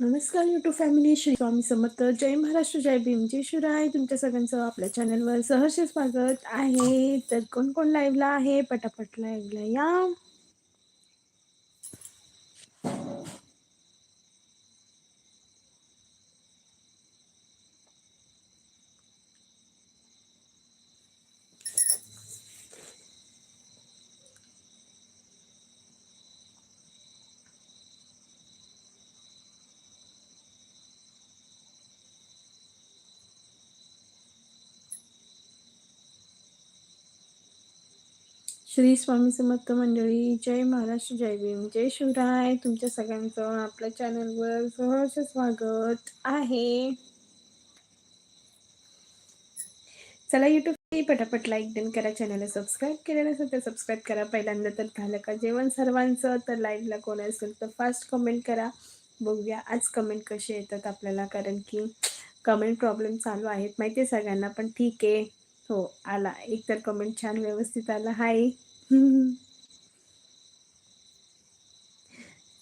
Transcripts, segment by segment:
नमस्कार YouTube family Shri Swami Samarth. जय महाराष्ट्र जय भीम. जय शिवराय. तुमच्या सगळ्यांचं आपल्या चॅनलवर सहर्ष स्वागत आहे. तर कोण कोण लाईव्हला आहे? पटापट लाईव्हला या. श्री स्वामी समर्थ मंडळी जय महाराष्ट्र जय भीम जय शिवराय. तुमच्या सगळ्यांचं आपल्या चॅनलवर सहर्ष स्वागत आहे. चला युट्यूब पटापट लाईक डन करा चॅनलला सबस्क्राईब केलेलं असेल तर सबस्क्राईब करा. पहिल्यांदा तर झालं का जेवण सर्वांचं तर लाईव्हला कोण असेल तर फास्ट कमेंट करा. बघूया आज कमेंट कसे येतात आपल्याला कारण की कमेंट प्रॉब्लेम चालू आहेत. माहिती आहे सगळ्यांना पण ठीक आहे. हो आला. एक तर कमेंट छान व्यवस्थित आला. हाय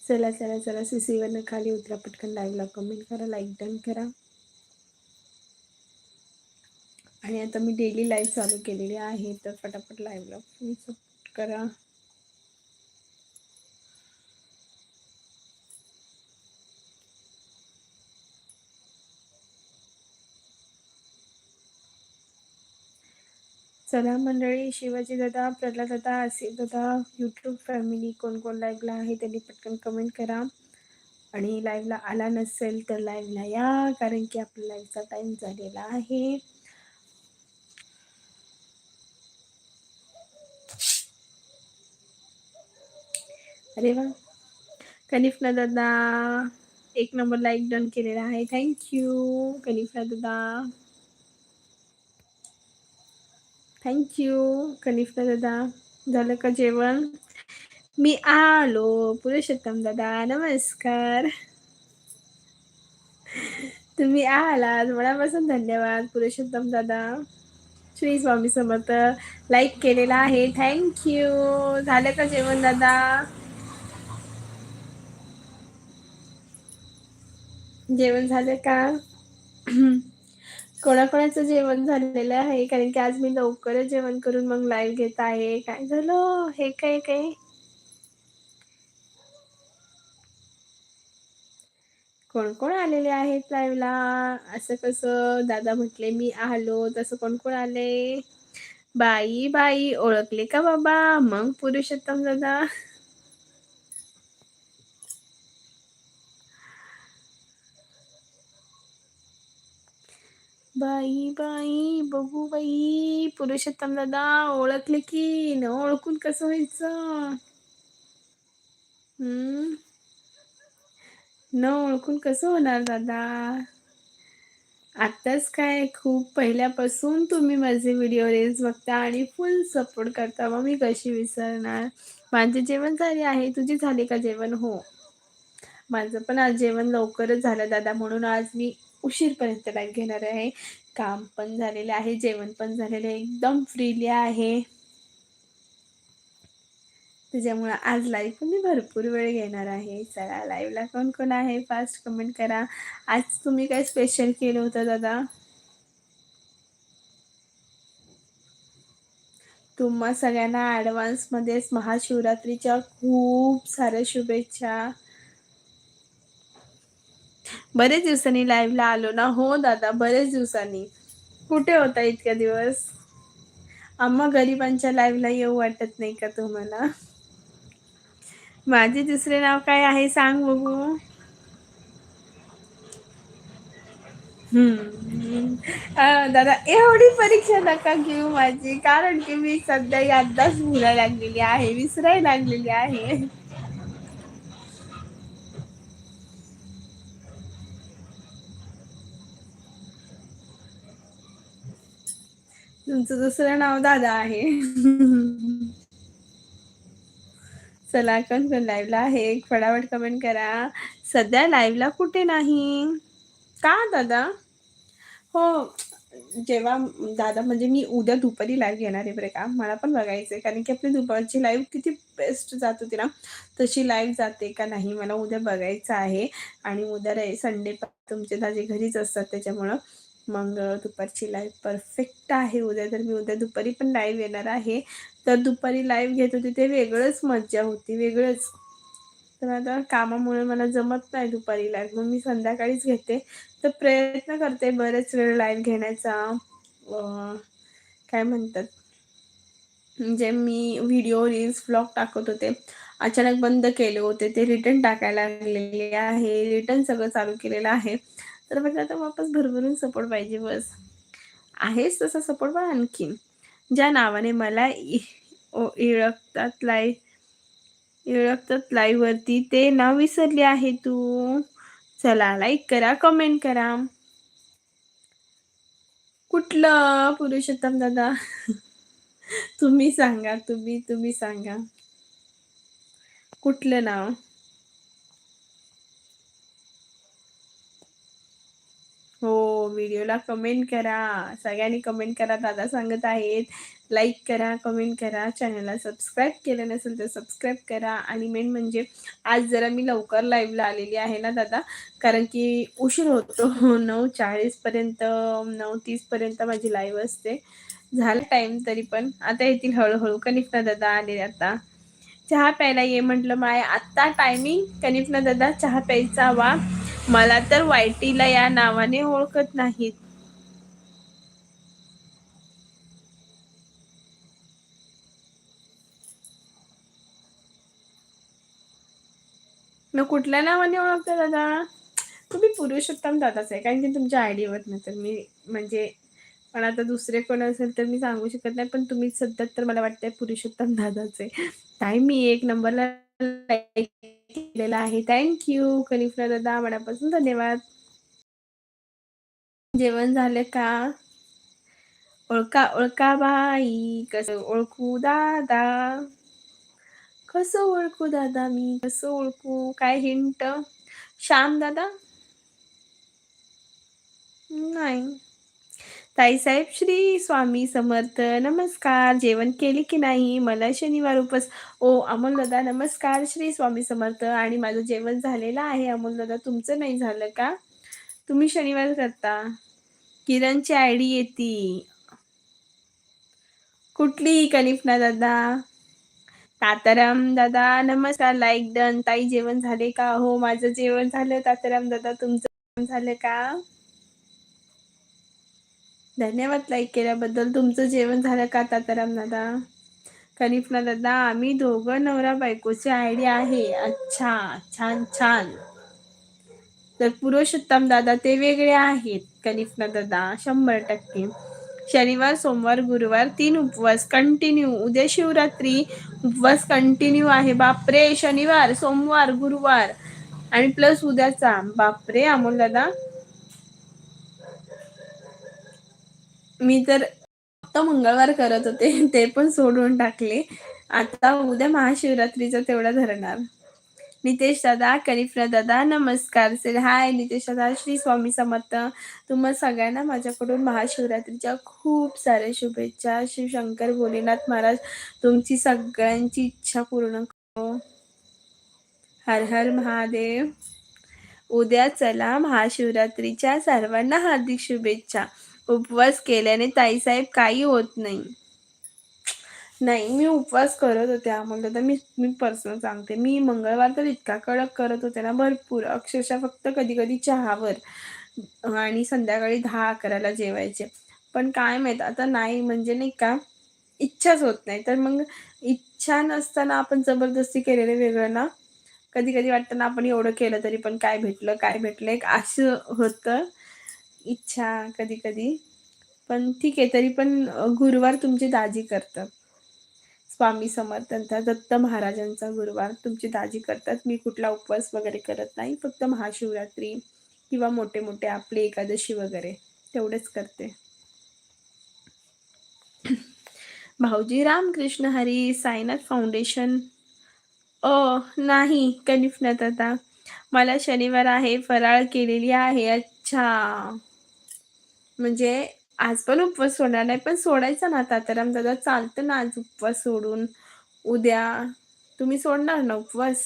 चला चला चला सीसीवरनं खाली उतरा पटकन लाईव्हला कमेंट करा लाईक डन करा. आणि आता मी डेली लाईव्ह चालू केलेली आहे तर फटाफट लाईव्हला सपोर्ट करा. चला मंडळी शिवाजी दादा प्रल्हाद दादा आसिफ दादा यूट्यूब फॅमिली कोण कोण लाईव्हला आहे त्यांनी पटकन कमेंट करा. आणि लाईव्हला आला नसेल तर लाईव्हला या कारण की आपल्या लाईव्हचा टाईम झालेला आहे. अरे वा. कनिफना दादा एक नंबर लाईक डन केलेला आहे. थँक्यू कनिफना दादा. थँक्यू कनिफा दादा. झालं का जेवण? मी आलो पुरुषोत्तम दादा नमस्कार. तुम्ही आलात मनापासून धन्यवाद पुरुषोत्तम दादा. श्री स्वामी समर्थ लाईक केलेला आहे. थँक्यू झालं का जेवण दादा? जेवण झालं का? कोणाकोणाचं जेवण झालेलं आहे? कारण की आज मी लवकरच जेवण करून मग लाईव्ह घेत आहे. काय झालं? हे काय काय? कोण कोण आलेले आहेत लाईव्हला असं कसं? दादा म्हटले मी आलो. तसं कोण कोण आले? बाई बाई ओळखले का बाबा? मग पुरुषोत्तम दादा. बाई बाई बघू बाई पुरुषोत्तम दादा ओळखले की न ओळखून कसं व्हायचं हम्म न ओळखून कसं होणार दादा आत्ताच काय खूप पहिल्यापासून तुम्ही माझे व्हिडिओ रील्स बघता आणि फुल सपोर्ट करता मग मी कशी विसरणार माझे जेवण झाले आहे तुझे झाले का जेवण हो माझं पण आज जेवण लवकरच झालं दादा म्हणून आज मी उशीरपर्यंत बॅग घेणार आहे. काम पण झालेलं आहे जेवण पण झालेलं आहे. एकदम फ्रीली आहे. त्याच्यामुळं आज लाईव्ह पण मी भरपूर वेळ घेणार आहे. चला लाईव्हला कोण कोण आहे? फास्ट कमेंट करा. आज तुम्ही काय स्पेशल केलं होतं दादा? तुम्हा सगळ्यांना ॲडव्हान्समध्येच महाशिवरात्रीच्या खूप साऱ्या शुभेच्छा. बरेच दिवसांनी लाईव्हला आलो ना. हो दादा बरेच दिवसांनी. कुठे होता इतक्या दिवस? आम्हा गरिबांच्या लाईव्हला येऊ वाटत नाही का तुम्हाला? माझे दुसरे नाव काय आहे सांग बघू. हम्म. दादा एवढी परीक्षा नका घेऊ माझी. कारण की मी सध्या यादाच भुला लागलेली आहे विसरायला लागलेली आहे. तुमचं दुसरं नाव दादा आहे. चला कोण कोण लाईव्हला आहे. फटाफट कमेंट करा. सध्या लाईव्हला कुठे नाही? का दादा? हो जेव्हा दादा म्हणजे मी उद्या दुपारी लाईव्ह घेणार आहे बरं का? मला पण बघायचं आहे. कारण की आपली दुपारची लाईव्ह किती बेस्ट जात होती ना? तशी लाईव्ह जाते का नाही? मला उद्या बघायचं आहे. आणि उद्या रे संडे तुमचे दाजे घरीच असतात त्याच्यामुळं मग दुपारची लाईव्ह परफेक्ट आहे. उद्या तर मी उद्या दुपारी पण लाईव्ह येणार आहे तर दुपारी लाईव्ह घेत होती ते वेगळंच मज्जा होती वेगळंच. तर आता कामामुळे मला जमत नाही दुपारी लाईव्ह मग मी संध्याकाळीच घेते. तर प्रयत्न करते बरेच वेळ लाईव्ह घेण्याचा. काय म्हणतात? म्हणजे मी व्हिडिओ रील्स ब्लॉग टाकत होते अचानक बंद केले होते. ते रिटर्न टाकायला लागलेले आहे. रिटर्न सगळं चालू केलेलं आहे. तर म्हटलं आता वापस भरभरून सपोर्ट पाहिजे बस. आहेच तसा सपोर्ट पण आणखीन. ज्या नावाने मला इळखतात लाईव्ह इळखतात लाईववरती ते नाव विसरले आहे तू. चला लाईक करा कमेंट करा. कुठलं पुरुषोत्तम दादा? तुम्ही सांगा तुम्ही तुम्ही सांगा. कुठलं नाव? हो व्हिडिओला कमेंट करा. सगळ्यांनी कमेंट करा. दादा सांगत आहेत लाईक करा कमेंट करा. चॅनलला सबस्क्राईब केलं नसेल तर सबस्क्राईब करा. आणि मेन म्हणजे आज जरा मी लवकर लाईव्हला आलेली आहे ना दादा? कारण की उशीर होतो. नऊ चाळीसपर्यंत नऊ तीसपर्यंत माझी लाईव्ह असते. झालं टाईम तरी पण. आता येतील हळूहळू. कनिफना दादा आले आता. चहा प्यायला ये म्हटलं माय. आत्ता टायमिंग कनिफना दादा चहा प्यायचा वा मला तर वायटीला या नावाने ओळखत नाहीत. मग कुठल्या नावाने ओळखते दादा? तुम्ही पुरुषोत्तम दादाच आहे कारण की तुमच्या आयडीवर नाही तर मी म्हणजे पण आता दुसरे कोण असेल तर मी सांगू शकत नाही पण तुम्ही सध्या तर मला वाटतंय पुरुषोत्तम दादाच आहे. ताई मी एक नंबरला केलेला आहे. थँक्यू कनिफ्रा दादा. मनापासून धन्यवाद. जेवण झालं का? ओळखा ओळखा बाई. कसं ओळखू दादा? कसं ओळखू दादा मी? कसं ओळखू? काय हिंट श्याम दादा? नाही. ताईसाहेब श्री स्वामी समर्थ. नमस्कार. जेवण केले की नाही? मला शनिवार उपस. ओ अमोल दादा नमस्कार. श्री स्वामी समर्थ. आणि माझं जेवण झालेलं आहे. अमोल दादा तुमचं नाही झालं का? तुम्ही शनिवार करता. किरणची आय डी येते. कुठली कनिफना दादा? ताताराम दादा नमस्कार. लाईक डन ताई जेवण झाले का? हो माझं जेवण झालं. ताताराम दादा तुमचं झालं का? धन्यवाद लाईक केल्याबद्दल. तुमचं जेवण झालं का ताताराम दादा? कनिफना दादा आम्ही दोघं नवरा बायकोची आयडिया आहे. अच्छा छान छान. तर पुरुषोत्तम दादा ते वेगळे आहेत कनिफना दादा शंभर टक्के. शनिवार सोमवार गुरुवार तीन उपवास कंटिन्यू उद्या शिवरात्री उपवास कंटिन्यू आहे. बापरे शनिवार सोमवार गुरुवार. आणि प्लस उद्याचा. बापरे अमोल दादा. मी तर आता मंगळवार करत होते ते पण सोडून टाकले. आता उद्या महाशिवरात्रीचा तेवढा धरणार. नितेश दादा कलिफ्रा दादा नमस्कार. सर हाय नितेश दादा श्री स्वामी समर्थ. तुम्हा सगळ्यांना माझ्याकडून महाशिवरात्रीच्या खूप साऱ्या शुभेच्छा. श्री शंकर भोलेनाथ महाराज तुमची सगळ्यांची इच्छा पूर्ण करो हर हर महादेव. उद्या चला महाशिवरात्रीच्या सर्वांना हार्दिक शुभेच्छा. उपवास केल्याने ताईसाहेब काही होत नाही. नाही मी उपवास करत होते म्हणलं तर मी मी पर्सनल सांगते. मी मंगळवार तर इतका कडक करत होते ना भरपूर. अक्षरशः फक्त कधी कधी चहावर आणि संध्याकाळी दहा अकराला जेवायचे. पण काय माहीत आता नाही म्हणजे नाही का इच्छाच होत नाही. तर मग इच्छा नसताना आपण जबरदस्ती केलेलं वेगळं ना. कधी कधी वाटतं ना आपण एवढं केलं तरी पण काय भेटलं काय भेटलं एक असं होतं. इच्छा कधी कधी पण ठीक आहे तरी पण गुरुवार तुमची दाजी करतात. स्वामी समर्थांचा दत्त महाराजांचा गुरुवार तुमची दाजी करतात. मी कुठला उपवास वगैरे करत नाही फक्त महाशिवरात्री किंवा मोठे मोठे आपले एकादशी वगैरे तेवढेच करते. भाऊजी रामकृष्ण हरी साईनाथ फाउंडेशन. ओ नाही कनिफनाथ आता. मला शनिवार आहे फराळ केलेली आहे. अच्छा. म्हणजे आज पण उपवास सोडणार नाही पण सोडायचा ना ताताराम दादा चालतं ना आज उपवास सोडून. उद्या तुम्ही सोडणार ना उपवास?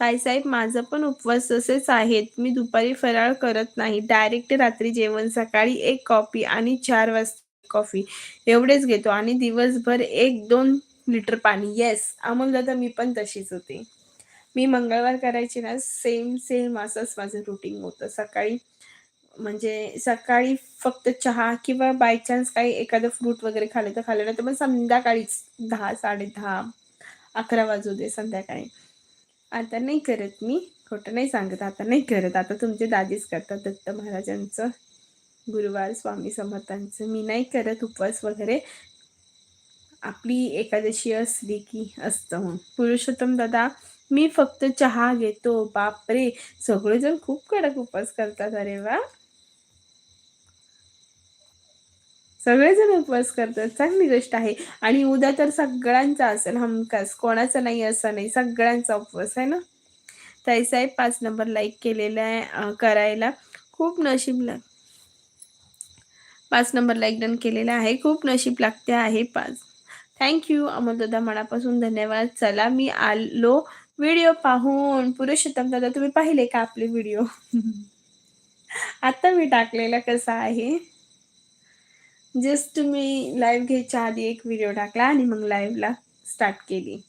ताईसाहेब माझं पण उपवास तसेच आहेत. मी दुपारी फराळ करत नाही. डायरेक्ट रात्री जेवण सकाळी एक कॉफी आणि चार वाजता कॉफी. एवढेच घेतो आणि दिवसभर एक दोन लिटर पाणी. येस अमोल दादा मी पण तशीच होते. मी मंगळवार करायची ना सेम सेम असंच माझं रुटीन होतं. सकाळी म्हणजे सकाळी फक्त चहा किंवा बाय चान्स काही एखादं फ्रूट वगैरे खाल्लं तर खाल्लं नाही तर मग संध्याकाळीच दहा साडे दहा अकरा वाजू दे संध्याकाळी. आता नाही करत मी खोटं नाही सांगत आता नाही करत. आता तुमचे दादीच करतात दत्त महाराजांचं गुरुवार स्वामी समर्थांचं. मी नाही करत उपवास वगैरे. आपली एकादशी असली की असतं मग. पुरुषोत्तम दादा मी फक्त चहा घेतो. बापरे! सगळेजण खूप कडक उपवास करतात. अरे वा! सगळेजण उपवास करतात. चांगली गोष्ट आहे. आणि उद्या तर सगळ्यांचा असेल. हमखास कोणाचा नाही असं नाही. सगळ्यांचा उपवास आहे ना? ताईसाहेब पाच नंबर लाईक केलेला आहे करायला. खूप नशीब लाग पाच नंबर लाईक डन केलेला आहे. खूप नशीब लागते आहे पाच. थँक्यू अमोल दादा. मनापासून धन्यवाद. चला मी आलो. व्हिडिओ पाहून. पुरुषोत्तम दादा तुम्ही पाहिले का आपले व्हिडिओ? आता मी टाकलेला कसा आहे? जस्ट मी लाईव्ह घ्यायच्या आधी एक व्हिडिओ टाकला आणि मग लाईव्हला स्टार्ट केली.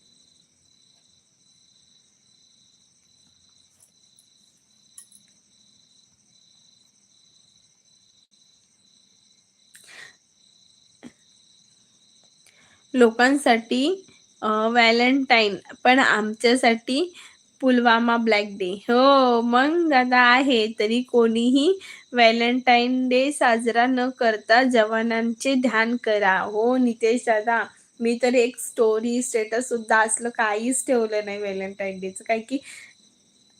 लोकांसाठी व्हॅलेंटाईन पण आमच्यासाठी पुलवामा ब्लॅक डे. हो मग दादा आहे तरी कोणीही व्हॅलेंटाईन डे साजरा न करता जवानांचे ध्यान करा. हो नितेश दादा मी तर एक स्टोरी स्टेटस सुद्धा असलं काहीच ठेवलं नाही व्हॅलेंटाईन डेचं. काय की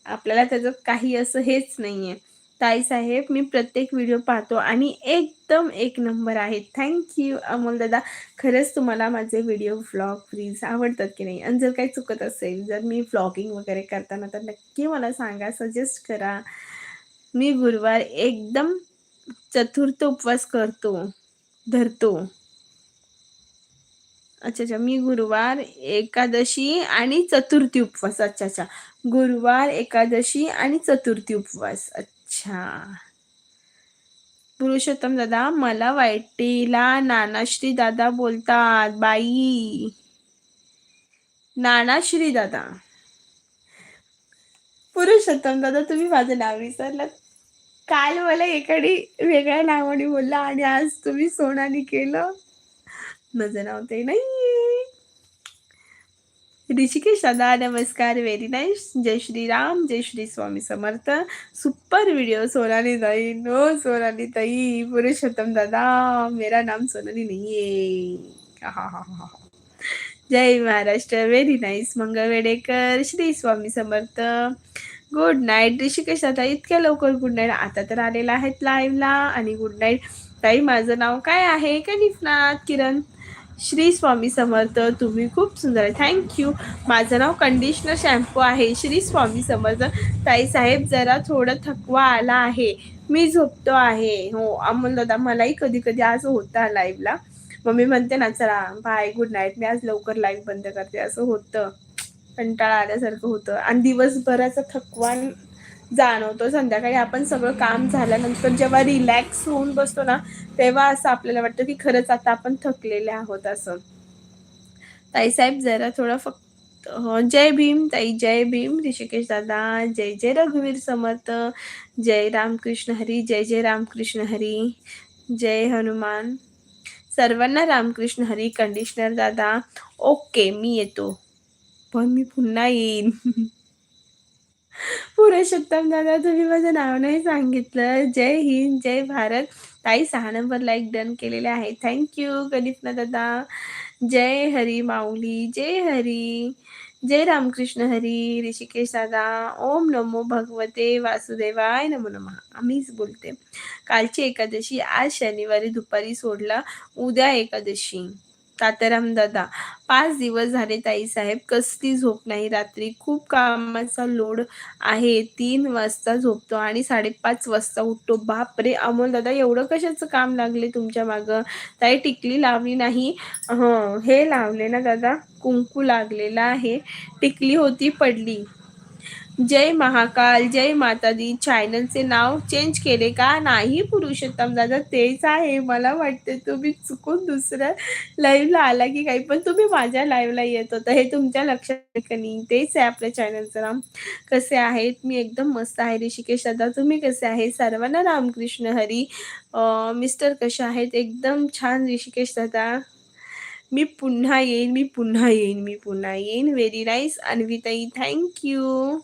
आपल्याला त्याचं काही असं हेच नाही आहे ताईसाहेब मी प्रत्येक व्हिडिओ पाहतो आणि एकदम एक नंबर आहे. थँक्यू अमोल दादा. खरंच तुम्हाला माझे व्हिडिओ व्लॉग फ्रीज आवडतात की नाही? आणि जर काही चुकत असेल जर मी व्लॉगिंग वगैरे करताना तर नक्की मला सांगा सजेस्ट करा. मी गुरुवार एकदम चतुर्थ उपवास करतो धरतो. अच्छा अच्छा. मी गुरुवार एकादशी आणि चतुर्थी उपवास. अच्छा अच्छा. गुरुवार एकादशी आणि चतुर्थी उपवास. अच्छा. पुरुषोत्तम दादा मला वाईटीला नानाश्री दादा बोलतात बाई. नानाश्री दादा. पुरुषोत्तम दादा तुम्ही माझं नाव विसरलं काल मला एकाडी वेगळ्या नावाने बोलला आणि आज तुम्ही सोनाने केलं. माझं नाव ते नाही. ऋषिकेश दादा नमस्कार व्हेरी नाईस जय श्री राम जय श्री स्वामी समर्थ। सुपर व्हिडिओ सोनाली ताई नो सोनाली ताई पुरुषोत्तम दादा मेरा नाम सोनाली नाही है। हा हा हा जय Maharashtra very nice Mangalvedhekar Shri Swami Samarth. Good night Rushikesh दादा इतक्या लवकर गुड नाईट. आता तर आलेला आहेत लाईव्हला आणि गुड नाईट. ताई माझं नाव काय आहे? कनिफनाथ किरण. श्री स्वामी समर्थ तुम्ही खूप सुंदर आहे. थँक्यू माझं नाव कंडिशनर शॅम्पू आहे. श्री स्वामी समर्थ ताई साहेब जरा थोडं थकवा आला आहे. मी झोपतो आहे. हो अमोल दादा मलाही कधी कधी आज होता लाईव्हला मम्मी म्हणते ना चला बाय गुड नाईट मी आज लवकर लाईव्ह बंद करते. असं होतं. कंटाळा आल्यासारखं होतं. आणि दिवसभराचा थकवा जाणवतो. संध्याकाळी आपण सगळं काम झाल्यानंतर जेव्हा रिलॅक्स होऊन बसतो ना तेव्हा असं आपल्याला वाटतं की खरंच आता आपण थकलेले आहोत असं. ताईसाहेब जरा थोडं फक्त हो, जय भीम ताई जय भीम. ऋषिकेश दादा जय जय रघुवीर समर्थ. जय रामकृष्ण हरी जय जय रामकृष्ण हरी. जय हनुमान. सर्वांना रामकृष्ण हरी कंडिशनर दादा. ओके मी येतो. पण मी पुन्हा येईन. पुरुषोत्तम दादा तुम्ही माझं नाव नाही सांगितलं. जय हिंद जय भारत. ताई सहा नंबर लाईक डन केलेले आहे थँक्यू गणितना दादा. जय हरी माऊली जय हरी. जय रामकृष्ण हरी ऋषिकेश दादा. ओम नमो भगवते वासुदेवाय नमो नमः. आम्हीच बोलते. कालची एकादशी आज शनिवारी दुपारी सोडला. उद्या एकादशी. तात्याराम दादा पाच दिवस झाले ताई साहेब कसली झोप नाही. रात्री खूप कामाचा लोड आहे. तीन वाजता झोपतो आणि साडेपाच वाजता उठतो. बापरे! अमोल दादा एवढं कशाचं काम लागले तुमच्या मागं? ताई टिकली लावली नाही? हं हे लावले ना दादा कुंकू लागलेला आहे. टिकली होती पडली. जय महाकाल जय माता दी चॅनलचे नाव चेंज केले का? नाही पुरुषोत्तम दादा तेच आहे. मला वाटते तुम्ही चुकून दुसऱ्या लाईव्हला आला की काही पण तुम्ही माझ्या लाईव्हला येत होता. हे तुमच्या लक्षात नाही? तेच आहे आपल्या चॅनलचं नाव. कसे आहेत? मी एकदम मस्त आहे. ऋषिकेश दादा तुम्ही कसे आहे? सर्वांना रामकृष्ण हरी. मिस्टर कसे आहेत? एकदम छान ऋषिकेश दादा. मी पुन्हा येईन मी पुन्हा येईन मी पुन्हा येईन. व्हेरी नाईस अन्विताई थँक्यू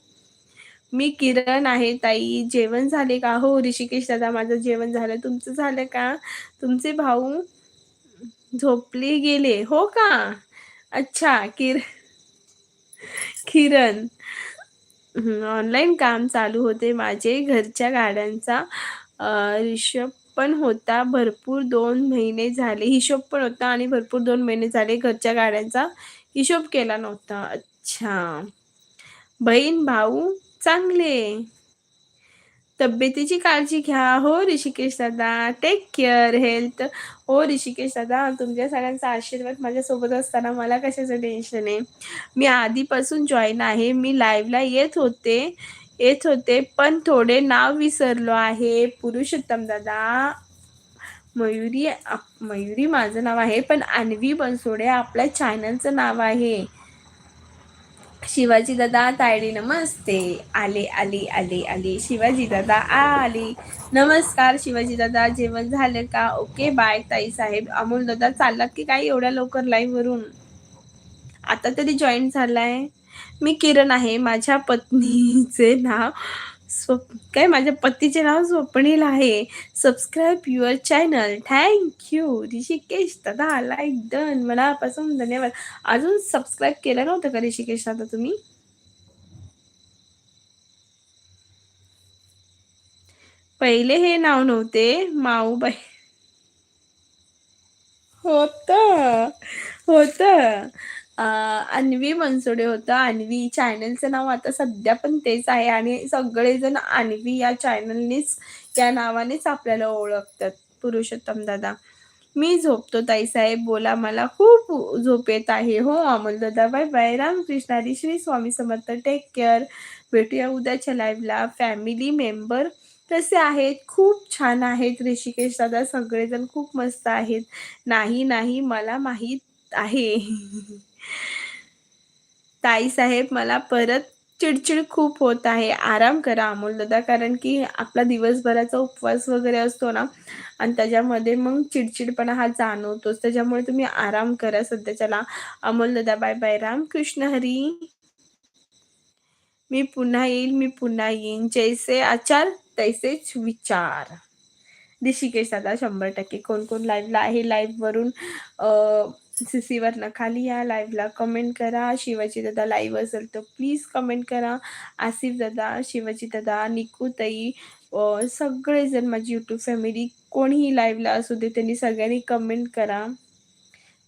मी किरण आहे ताई. जेवण झाले का? हो ऋषिकेश दादा माझं जेवण झालं. तुमचं झालं का? तुमचे भाऊ झोपले गेले. हो का? अच्छा किर किरण. ऑनलाईन काम चालू होते. माझे घरच्या गाड्यांचा अं, हिशोब पण होता. भरपूर दोन महिने झाले. हिशोब पण होता आणि भरपूर दोन महिने झाले. घरच्या गाड्यांचा हिशोब केला नव्हता. अच्छा. बहीण भाऊ चांगले. तब्येतीची काळजी घ्या. हो ऋषिकेश दादा. टेक केअर हेल्थ हो ऋषिकेश दादा तुमच्या सगळ्यांचा आशीर्वाद माझ्यासोबत असताना मला कशाचं टेन्शन आहे? मी आधीपासून जॉईन आहे. मी लाईव्हला येत होते. येत होते पण थोडे नाव विसरलो आहे. पुरुषोत्तम दादा. मयुरी आप- मयुरी माझं नाव आहे पण अन्वी बनसोडे आपल्या चॅनलचं नाव आहे. शिवाजी दादा तायडी नमस्ते. आले आले आले आले. शिवाजी दादा आले. नमस्कार शिवाजी दादा. जेवण झालं का? ओके बाय ताई साहेब. अमोल दादा चाललात की काय एवढ्या लवकर लाईव्ह वरून? आता तरी जॉईन झालाय. मी किरण आहे माझ्या पत्नीचे नाव स्वप काय माझ्या पतीचे नाव स्वप्नील आहे. Subscribe your channel thank you Rushikesh दादा लाईक डन मनापासून धन्यवाद. अजून सबस्क्राईब केलं नव्हतं का ऋषिकेश दादा तुम्ही? पहिले हे नाव नव्हते. माऊबाई. होत. होत. अन्वी मनसोडे होतं. अन्वी चॅनलचं नाव आता सध्या पण तेच आहे आणि सगळेजण अन्वी या चॅनलनेच या नावानेच आपल्याला ओळखतात. पुरुषोत्तम दादा. मी झोपतो ताईसाहेब. बोला मला. खूप झोप येत आहे. हो अमोल दादा bye bye Ramkrishna Hari Shri Swami Samarth. Take care भेटूया उद्याच्या लाईव्हला फॅमिली मेंबर कसे आहेत? खूप छान आहेत ऋषिकेश दादा. सगळेजण खूप मस्त आहेत. नाही नाही. मला माहीत आहे. ताई साहेब मला परत चिडचिड खूप होत आहे. आराम करा अमोल दादा कारण की आपला दिवसभराचा उपवास वगैरे असतो ना आणि त्याच्यामध्ये मग चिडचिडपणा हा जाणवतोच. त्याच्यामुळे तुम्ही आराम करा सध्याच्याला अमोल दादा बाय बाय. राम कृष्ण हरी. मी पुन्हा येईल मी पुन्हा येईन. जैसे आचार तैसेच विचार. ऋषिकेश दादा शंभर टक्के. कोण कोण लाईव्हला आहे? लाईव्हवरून सीसीवरनं खाली या लाईव्हला कमेंट करा. शिवाजी दादा लाईव्ह असेल तर प्लीज कमेंट करा. आसिफ दादा शिवाजी दादा निकूताई सगळेजण माझी यूट्यूब फॅमिली कोणीही लाईव्हला असू दे त्यांनी सगळ्यांनी कमेंट करा.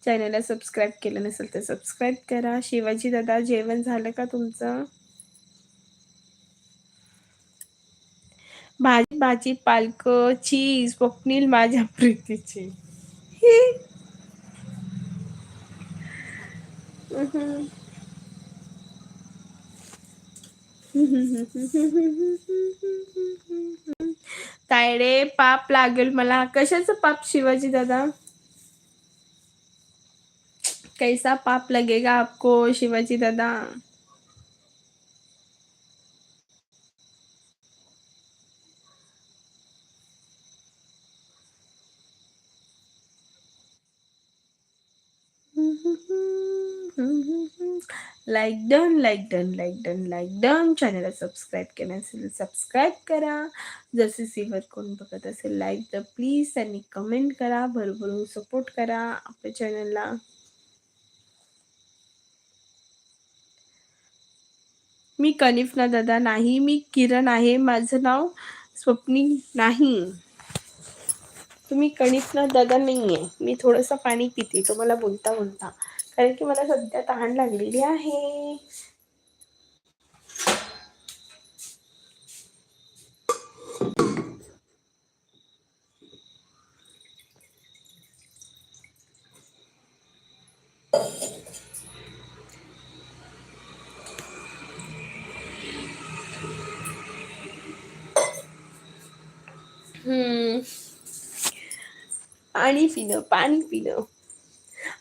चॅनलला सबस्क्राईब केलं नसेल तर सबस्क्राईब करा. शिवाजी दादा जेवण झालं का तुमचं? भाजी भाजी पालक चीज स्वप्नील माझ्या प्रीतीची हे. तायडे पाप लागेल मला. कशाचं पाप शिवाजी दादा? कैसा पाप लगेगा आपको शिवाजी दादा? Like done like done like done like done चॅनलला सबस्क्राईब केलं असेल सबस्क्राईब करा. जर सी सीवर कोण बघत असेल लाईक तर प्लीज त्यांनी कमेंट करा. भरभरून सपोर्ट करा आपल्या चॅनलला मी कनिफना दादा नाही मी किरण आहे. माझं नाव स्वप्नी नाही. तुम्ही कणिक दादा नाही आहे मी थोडंसं पाणी पिते. तुम्हाला बोलता बोलता. कारण की मला सध्या तहान लागलेली आहे. हम्म. पाणी पिणं पाणी पिणं.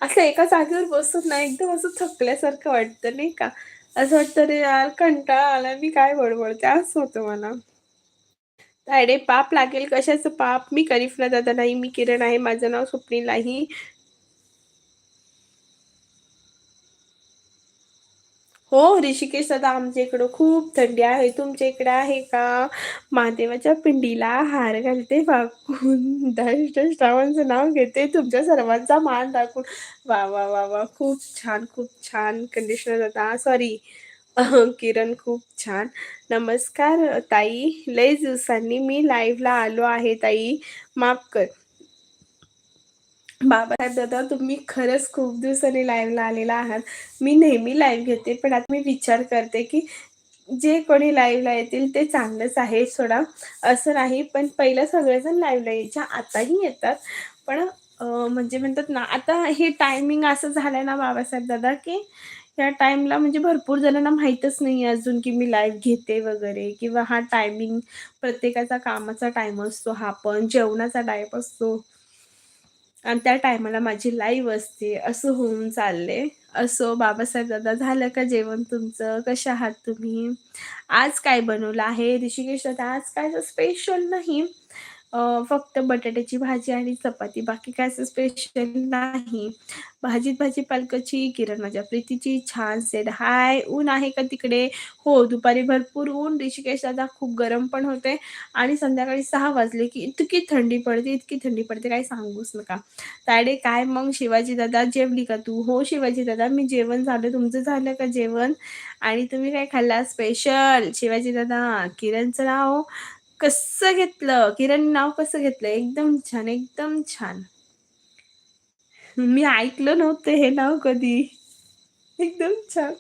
असं एका जागेवर बसत ना एकदम असं थकल्यासारखं वाटतं नाही का? असं वाटतं रे यार कंटाळा आला मी काय बडबडते? असं होतं मला. अरे पाप लागेल कशाचं पाप? मी करीफला दादा नाही मी किरण आहे माझं नाव स्वप्नील नाही हो ऋषिकेश दादा आमच्या इकडं खूप थंडी आहे. तुमच्या इकडे आहे का? महादेवाच्या पिंडीला हार घालते वाकून. दश श्रावणचं नाव घेते तुमच्या सर्वांचा मान दाखवून. वा वा वा वा. खूप छान खूप छान कंडिशनर दादा. सॉरी किरण खूप छान. नमस्कार ताई. लय दिवसांनी मी लाईव्हला आलो आहे ताई. माफ कर. बाबासाहेब दादा तुम्ही खरंच खूप दिवसांनी लाईव्हला आलेला आहात. मी नेहमी लाईव्ह घेते पण आता मी विचार करते की जे कोणी लाईव्हला येतील ते चांगलंच आहे सोडा. असं नाही पण पहिलं सगळेजण लाईव्हला यायच्या आताही येतात. पण म्हणजे म्हणतात ना आता हे टायमिंग असं झालं ना बाबासाहेब दादा की या टाईमला म्हणजे भरपूर जणांना माहीतच नाही अजून की मी लाईव्ह घेते वगैरे किंवा हा टायमिंग प्रत्येकाचा कामाचा टाईम असतो हा पण जेवणाचा टाईम असतो. आणि त्या टायमाला माझी लाईव्ह असते. असं होऊन चालले असो बाबासाहेब दादा झालं का जेवण तुमचं? कशा आहात तुम्ही? आज काय बनवलं आहे? ऋषिकेश दादा आज काय स्पेशल नाही. फक्त बटाट्याची भाजी आणि चपाती. बाकी काय असं स्पेशल नाही. भाजीत भाजी पालकाची किरण माझ्या प्रीतीची छान सेड हाय ऊन आहे का तिकडे? हो दुपारी भरपूर ऊन. ऋषिकेश दादा खूप गरम पण होते. आणि संध्याकाळी सहा वाजले की इतकी थंडी पडते इतकी थंडी पडते. काही सांगूच नका. तायडे काय मग? शिवाजी दादा जेवली का तू? हो शिवाजी दादा मी जेवण झालं. तुमचं झालं का जेवण? आणि तुम्ही काय खाल्ला? स्पेशल शिवाजी दादा किरणचं नाव कसं घेतलं? किरण नाव कसं घेतलं? एकदम छान एकदम छान. मी ऐकलं नव्हतं हे नाव कधी. एकदम छान.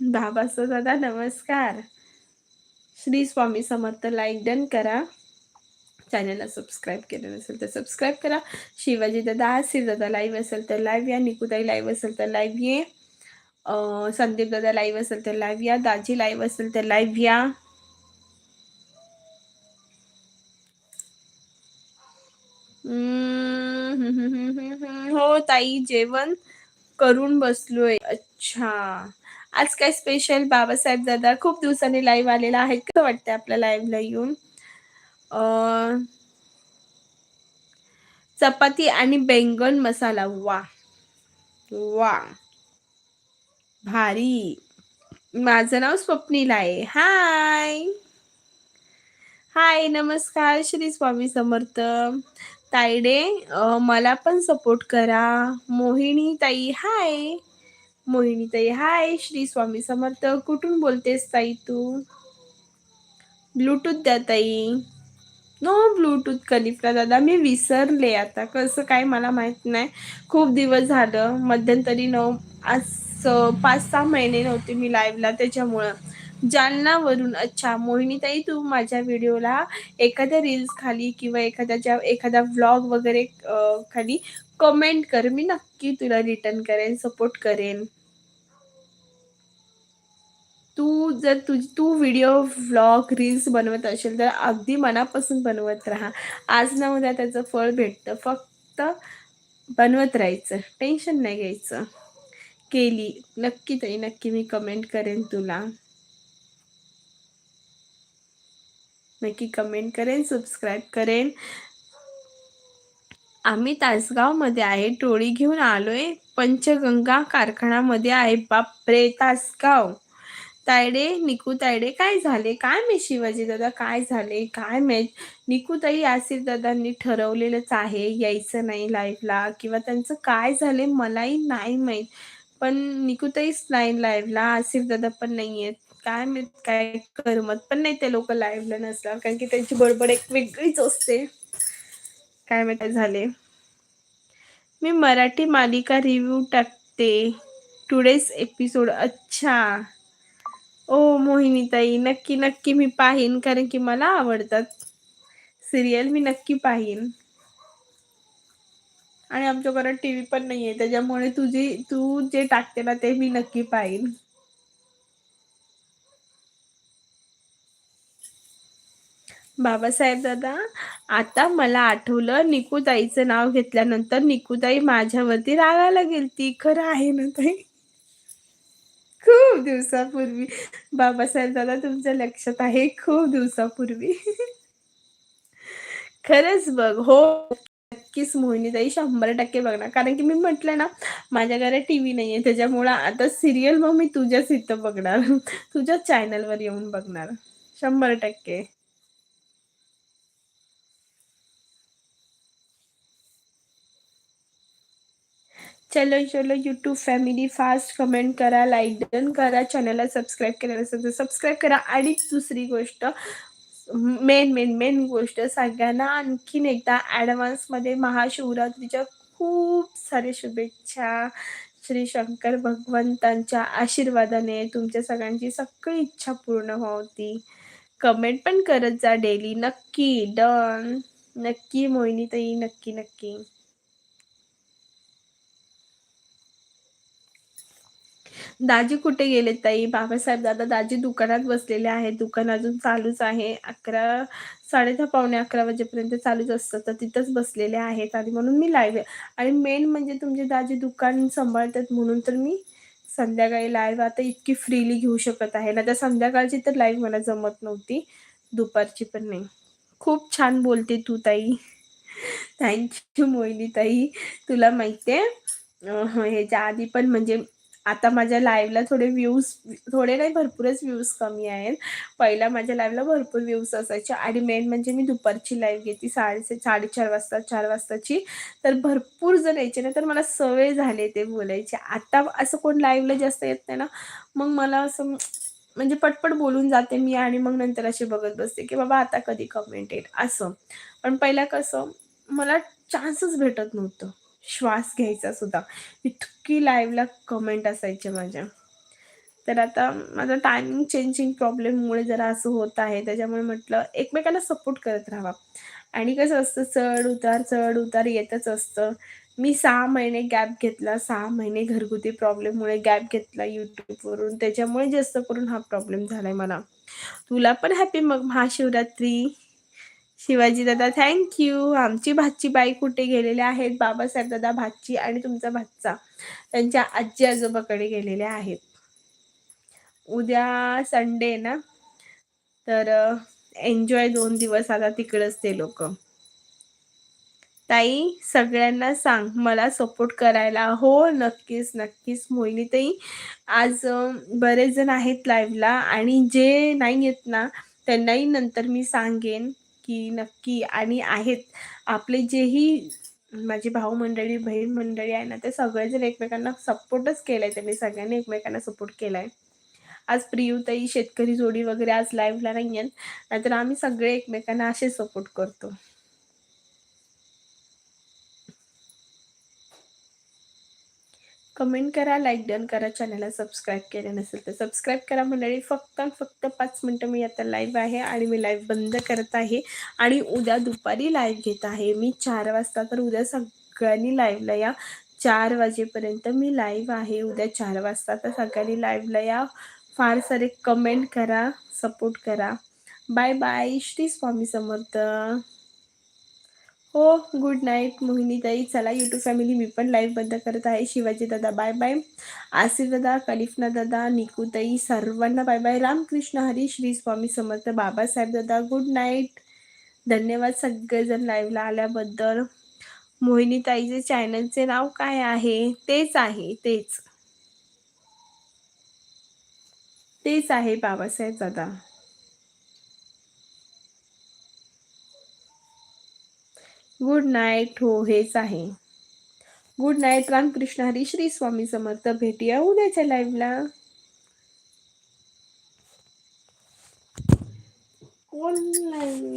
बाबासो दादा नमस्कार. श्री स्वामी समर्थ लाईक डन करा. चॅनलला सबस्क्राईब केलं नसेल तर सबस्क्राईब करा. शिवाजी दादा आसिर दादा लाईव्ह असेल तर लाईव्ह या. निकुताई लाईव्ह असेल तर लाईव्ह ये. संदीप दादा लाईव्ह असेल तर लाईव्ह या. दाजी लाईव्ह असेल तर लाईव्ह या. हो ताई जेवण करून बसलोय. अच्छा. आज काय स्पेशल बाबासाहेब दादा खूप दिवसांनी लाईव्ह आलेला आहे. कसं वाटतं आपल्या लाईव्हला येऊन? चपाती आणि बेंगन मसाला. वा. वा. भारी. माझं नाव स्वप्नील आहे. हाय हाय नमस्कार श्री स्वामी समर्थ. तायडे मला पण सपोर्ट करा. मोहिनी ताई हाय मोहिनी ताई हाय श्री स्वामी समर्थ कुठून बोलतेस ताई तू? ब्लूटूथ द्या ताई. नो ब्लूटूथ कलिफ्रा दादा. मी विसरले आता. कसं काय मला माहीत नाही. खूप दिवस झालं. मध्यंतरी नऊ आज पाच सहा महिने नव्हते मी लाईव्हला त्याच्यामुळं जालनावरून अच्छा मोहिनीताई तू माझ्या व्हिडिओला एखाद्या रील्स खाली किंवा एखाद्याच्या एखादा व्लॉग वगैरे खाली कमेंट कर. मी नक्की तुला रिटर्न करेन सपोर्ट करेन. तू जर तुझ तू व्हिडिओ व्लॉग रील्स बनवत असेल तर अगदी मनापासून बनवत राहा. आज ना उद्या त्याचं फळ भेटतं. फक्त बनवत राहायचं. टेन्शन नाही घ्यायचं. केली. नक्की ताई नक्की मी कमेंट करेन तुला. नक्की कमेंट करेन सबस्क्राईब करेन. आम्ही तासगावमध्ये आहे टोळी घेऊन आलोय. पंचगंगा कारखानामध्ये आहे. बापरे तासगाव. तायडे निकू तायडे काय झाले? काय मी शिवाजी दादा काय झाले? काय माहीत? निकूताई आसिर दादांनी ठरवलेलंच आहे यायचं नाही लाईव्हला किंवा त्यांचं काय झाले मलाही नाही माहीत. पण निकूताईच नाही लाईव्हला आसिर दादा पण नाही आहेत काय मी काय करमत पण नाही ते लोक लाईव्हला नसला कारण की त्यांची बडबड एक वेगळीच असते. काय माहिती झाले मी मराठी मालिका रिव्ह्यू टाकते. टुडेज एपिसोड अच्छा. ओ मोहिनीताई नक्की नक्की मी पाहीन कारण की मला आवडतात. सिरियल मी नक्की पाहीन. आणि आमच्याकडे टी टीव्ही पण नाहीये. त्याच्यामुळे तुझी तू जे टाकते ना ते मी नक्की पाहीन. बाबासाहेब दादा आता मला आठवलं निकूताईचं नाव घेतल्यानंतर निकूताई माझ्यावरती रागायला गेलती. खरं आहे ना ताई? खूप दिवसापूर्वी. बाबासाहेब दादा तुमच्या लक्षात आहे? खूप दिवसापूर्वी. खरंच बघ हो नक्कीच मोहिनीताई शंभर टक्के बघणार. कारण की मी म्हटलं ना माझ्या घरात टी व्ही नाही आहे त्याच्यामुळं आता सिरियल मग मी तुझ्याच इथं बघणार. तुझ्याच चॅनलवर येऊन बघणार. शंभर टक्के. चलो चलो यूट्यूब फॅमिली फास्ट कमेंट करा लाईक डन करा चॅनलला सबस्क्राईब केलं नसेल तर सबस्क्राईब करा. आणि दुसरी गोष्ट मेन मेन मेन गोष्ट सगळ्यांना आणखीन एकदा ॲडव्हान्समध्ये महाशिवरात्रीच्या खूप सारे शुभेच्छा. श्री शंकर भगवंतांच्या आशीर्वादाने तुमच्या सगळ्यांची सगळी इच्छा पूर्ण होती. कमेंट पण करत जा डेली नक्की डन नक्की मोहिनीताई नक्की नक्की. दाजी कुठे गेले ताई? बाबासाहेब दादा दाजी दुकानात बसलेले आहेत. दुकान अजून चालूच आहे. अकरा साडेदहा पावणे अकरा वाजेपर्यंत चालूच असतं. तर तिथंच बसलेले आहेत आणि म्हणून मी लाईव्ह आणि मेन म्हणजे तुमचे दाजी दुकान सांभाळतात म्हणून तर मी संध्याकाळी लाईव्ह आता इतकी फ्रीली घेऊ शकत आहे. ना तर संध्याकाळची तर लाईव्ह मला जमत नव्हती. दुपारची पण नाही. खूप छान बोलते तू ताई. थँक्यू मोहिनी ताई. तुला माहिती आहे ह्याच्या आधी पण म्हणजे आता माझ्या लाईव्हला थोडे व्ह्यूज थोडे नाही भरपूरच व्ह्यूज कमी आहेत. पहिला माझ्या लाईव्हला भरपूर व्ह्यूज असायचे. आणि मेन म्हणजे मी दुपारची लाईव्ह घेते साडे साडेचार वाजता चार वाजताची. तर भरपूर जण यायचे ना तर मला सवय झाले ते बोलायचे. आता असं कोण लाईव्हला जास्त येत नाही ना. मग मला असं म्हणजे पटपट बोलून जाते मी आणि मग नंतर असे बघत बसते की बाबा आता कधी कमेंट येईल? असं. पण पहिला कसं मला चान्सच भेटत नव्हतं. श्वास घ्यायचा सुद्धा. इतकी लाईव्हला कमेंट असायचे माझ्या. तर आता माझं टायमिंग चेंजिंग प्रॉब्लेममुळे जरा असं होत आहे. त्याच्यामुळे म्हटलं एकमेकांना सपोर्ट करत राहावा. आणि कसं असतं चढ उतार चढ उतार येतच असतं. मी सहा महिने गॅप घेतला सहा महिने घरगुती प्रॉब्लेममुळे गॅप घेतला यूट्यूबवरून त्याच्यामुळे जास्त करून हा प्रॉब्लेम झालाय मला. तुला पण हॅपी मग महाशिवरात्री. शिवाजी दादा थँक्यू आमची भाची बाई कुठे गेलेल्या आहेत? बाबासाहेब दादा भाची आणि तुमचा भाचा. त्यांच्या आजी आजोबाकडे गेलेल्या आहेत. उद्या संडे ना? तर एन्जॉय दोन दिवस आता तिकडंच ते लोक. ताई सगळ्यांना सांग मला सपोर्ट करायला. हो नक्कीच नक्कीच मोहिनी ताई. आज बरेच जण आहेत लाईव्हला आणि जे नाही येत ना त्यांनाही नंतर मी सांगेन. की नक्की. आणि आहेत. आपले जेही माझी भाऊ मंडळी बहीण मंडळी आहे ना ते सगळेजण एकमेकांना सपोर्टच केला आहे त्यांनी. सगळ्यांनी एकमेकांना सपोर्ट केला आहे आज प्रियुताई शेतकरी जोडी वगैरे आज लाईव्हला नाही आहेत नाहीतर आम्ही सगळे एकमेकांना असे सपोर्ट करतो. कमेंट करा लाईक डन करा चॅनलला सबस्क्राईब केलं नसेल तर सबस्क्राईब करा मंडळी. फक्त फक्त पाच मिनटं मी आता लाईव्ह आहे आणि मी लाईव्ह बंद करत आहे. आणि उद्या दुपारी लाईव्ह घेत आहे. मी चार वाजता तर उद्या सगळ्यांनी लाईव्हला या. चार वाजेपर्यंत मी लाईव्ह आहे. उद्या चार वाजता तर सगळ्यांनी लाईव्हला या. फार सारे कमेंट करा सपोर्ट करा. Bye bye Shri Swami Samarth. हो गुड नाईट मोहिनीताई. चला यूट्यूब फॅमिली मी पण लाईव्ह बंद करत आहे. शिवाजी दादा बाय बाय आसिफ दादा कलिफना दादा निकूताई सर्वांना बाय बाय रामकृष्ण हरी श्री स्वामी समर्थ बाबासाहेब दादा गुड नाईट धन्यवाद सगळेजण लाईव्हला आल्याबद्दल. मोहिनीताईचे चॅनलचे नाव काय आहे? तेच आहे तेच. तेच आहे बाबासाहेब दादा. गुड नाईट हो हेच आहे. Good night Ramkrishna Hari Shri Swami Samarth. भेटूया उद्याच्या लाईव्हला कोण लाईव्ह